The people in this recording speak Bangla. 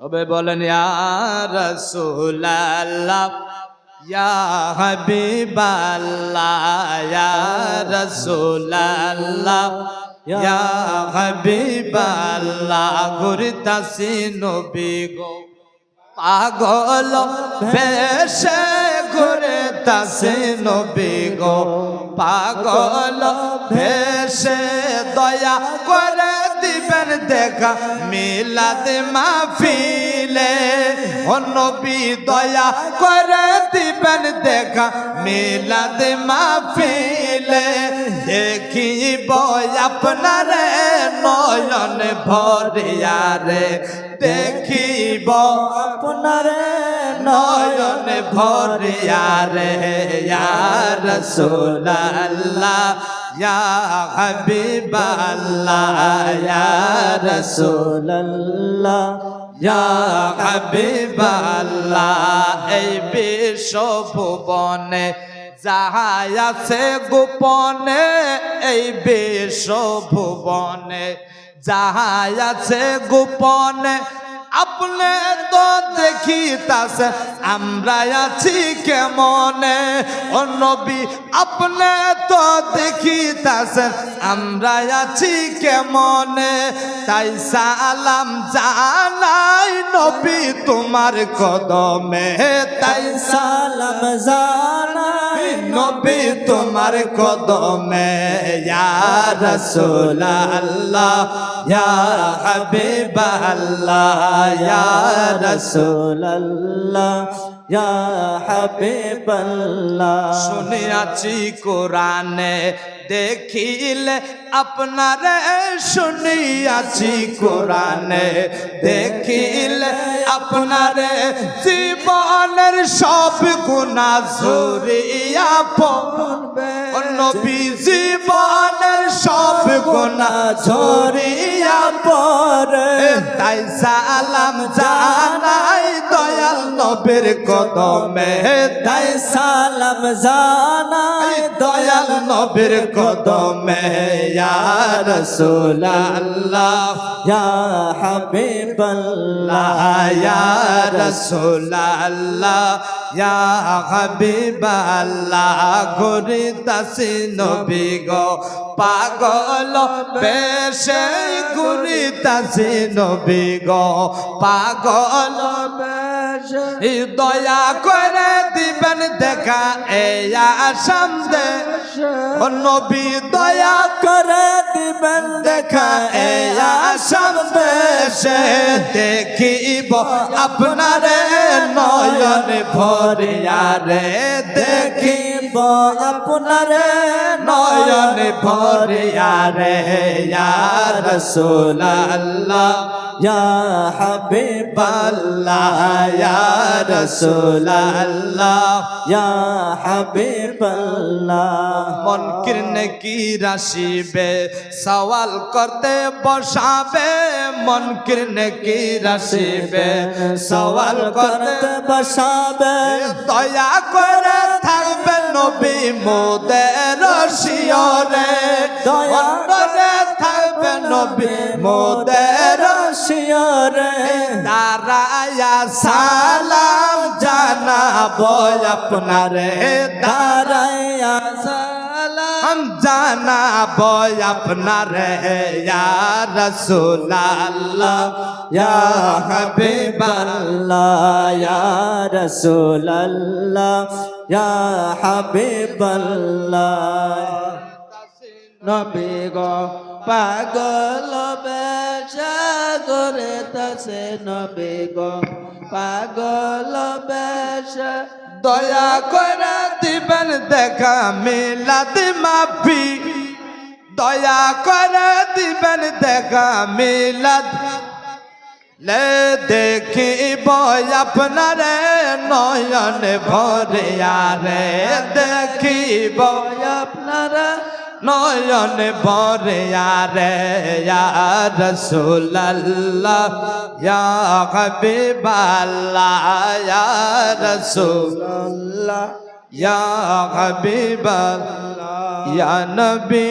তবে বলেন, ইয়া হাবিবাল্লাহ হাবিবাল্লাহ, ঘুরতাছি নবী গো, পাগল বেশে ঘুরে তাসে নবী গো, পাগল বেশে দয়া করে দেখা মিলাদ মাহফিলে নবী দয়া করে দিবেন দেখা মিলাদ মাহফিলে। দেখিব আপনারে নয়ন ভরিয়ারে, দেখিব আপনারে নয়ন ভরিয়ারে, ইয়া রাসূলুল্লাহ ইয়া হাবিবাল্লাহ ইয়া রাসূল রাসূলুল্লাহ ইয়া হাবিবাল্লাহ এই বিশ্ব ভুবনে যাহাই আছে গোপনে, এই বিশ্ব ভুবনে যাহাই আছে গোপনে আপনি তো দেখিতাছে, আমরা আছি কেমনে? ও নবী আপনি তো দেখিতাছেন আমরা আছি কেমনে? তাই সালাম জানাই নবী তোমার কদমে, তাই সালাম জানাই নবী তোমার কদমে ইয়া রাসূল শুনিয়াছি কোরআনে দেখিলে আপনারে শুনিয়াছি কোরআনে দেখিলে আপনারে জীবনের সব গুণা ঝরিয়া পড়বে। নবী, জীবনের সব গুণা ঝরিয়া পড়ে। তাই সালাম নবীর কদমে তাই সালাম জানাই দয়াল নবীর কদমে, ইয়া রাসূলুল্লাহ, ইয়া হাবিবাল্লাহ, ইয়া রাসূলুল্লাহ, ইয়া হাবিবাল্লাহ, ঘুরিতাছি নবী গো, পাগল বেশে ঘুরিতাছি নবী গো, পাগল বেশে দয়া করে দিবেন দেখা এয়া ও নবী, দয়া করে দিবেন দেখা এয়া সন্দেশে দেখিব আপনারে নয়ন ভরিয়ারে দেখি দেখিব আপনারে নয়ন ভরিয়ারে ইয়া রাসূলুল্লাহ ইয়া হাবিবাল্লাহ আল্লাহ ইয়া রাসূলুল্লাহ ইয়া হাবিবাল্লাহ মন কিরনে কি রাশিবে সওয়াল করতে বসাবে। মন কিরনে কি রাশিবে সওয়াল করতে বসাবে। দয়া করে থাকবে নবী মোদের শিয়রে। দয়া অন্তরে থাকবে নবী মোদের শিয়রে। দাঁড়ায়া সালাম জানাব আপনারে। দাঁড়ায়া সালাম। জানাব আপনারে ইয়া রাসূলুল্লাহ ইয়া হাবিবাল্লাহ ইয়া রাসূলুল্লাহ ইয়া হাবিবাল্লাহ। নবী পাগল বেশা করে তাসে নবী পাগল বেশা দয়া করে দিবেন দেখা মিলাদ মাফি। দয়া করে দিবেন দেখা মিলাদ। লে দেখিব আপনারে নয়ন ভরে, আরে দেখিব আপনারা নয়ন ভরে আরে রসুল্লাহ ইয়া হাবিবাল্লাহ ইয়া রসুল আল্লাহ ইয়া হাবিবাল্লাহ ইয়া নবী